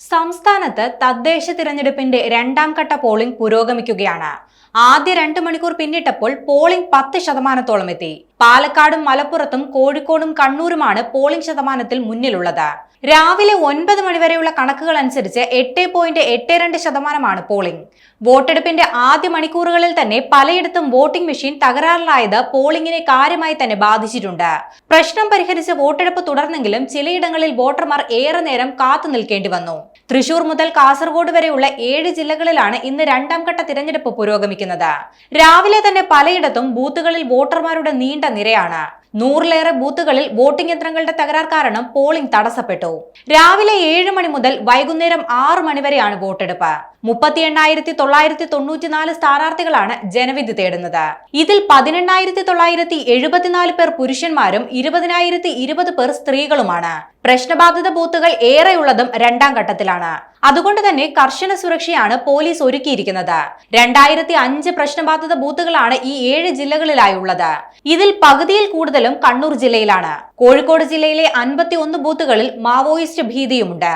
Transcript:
സംസ്ഥാനത്ത് തദ്ദേശ തിരഞ്ഞെടുപ്പിന്റെ രണ്ടാം ഘട്ട പോളിംഗ് പുരോഗമിക്കുകയാണ്. ആദ്യ രണ്ട് മണിക്കൂർ പിന്നിട്ടപ്പോൾ പോളിംഗ് പത്ത് ശതമാനത്തോളം എത്തി. പാലക്കാടും മലപ്പുറത്തും കോഴിക്കോടും കണ്ണൂരുമാണ് പോളിംഗ് ശതമാനത്തിൽ മുന്നിലുള്ളത്. രാവിലെ ഒൻപത് മണിവരെയുള്ള കണക്കുകൾ അനുസരിച്ച് എട്ട് പോയിന്റ് എട്ട് രണ്ട് ശതമാനമാണ് പോളിംഗ്. വോട്ടെടുപ്പിന്റെ ആദ്യ മണിക്കൂറുകളിൽ തന്നെ പലയിടത്തും വോട്ടിംഗ് മെഷീൻ തകരാറിലായത് പോളിംഗിനെ കാര്യമായി തന്നെ ബാധിച്ചിട്ടുണ്ട്. പ്രശ്നം പരിഹരിച്ച് വോട്ടെടുപ്പ് തുടർന്നെങ്കിലും ചിലയിടങ്ങളിൽ വോട്ടർമാർ ഏറെ നേരം കാത്തു നിൽക്കേണ്ടി വന്നു. തൃശൂർ മുതൽ കാസർഗോഡ് വരെയുള്ള ഏഴ് ജില്ലകളിലാണ് ഇന്ന് രണ്ടാം ഘട്ട തിരഞ്ഞെടുപ്പ് പുരോഗമിക്കുന്നത്. രാവിലെ തന്നെ പലയിടത്തും ബൂത്തുകളിൽ വോട്ടർമാരുടെ നീണ്ട നിരയാണ്. നൂറിലേറെ ബൂത്തുകളിൽ വോട്ടിംഗ് യന്ത്രങ്ങളുടെ തകരാർ കാരണം പോളിംഗ് തടസ്സപ്പെട്ടു. രാവിലെ ഏഴ് മണി മുതൽ വൈകുന്നേരം ആറ് മണി വരെയാണ് വോട്ടെടുപ്പ്. മുപ്പത്തി എണ്ണായിരത്തി തൊള്ളായിരത്തി തൊണ്ണൂറ്റിനാല് സ്ഥാനാർത്ഥികളാണ് ജനവിധി തേടുന്നത്. ഇതിൽ പതിനെണ്ണായിരത്തി തൊള്ളായിരത്തി എഴുപത്തിനാല് പേർ പുരുഷന്മാരും ഇരുപതിനായിരത്തി ഇരുപത് പേർ സ്ത്രീകളുമാണ്. പ്രശ്നബാധിത ബൂത്തുകൾ ഏറെയുള്ളതും രണ്ടാം ഘട്ടത്തിലാണ്. അതുകൊണ്ട് തന്നെ കർശന സുരക്ഷയാണ് പോലീസ് ഒരുക്കിയിരിക്കുന്നത്. രണ്ടായിരത്തി അഞ്ച് പ്രശ്നബാധിത ബൂത്തുകളാണ് ഈ ഏഴ് ജില്ലകളിലായുള്ളത്. ഇതിൽ പകുതിയിൽ കൂടുതലും കണ്ണൂർ ജില്ലയിലാണ്. കോഴിക്കോട് ജില്ലയിലെ അൻപത്തി ഒന്ന് ബൂത്തുകളിൽ മാവോയിസ്റ്റ് ഭീതിയുമുണ്ട്.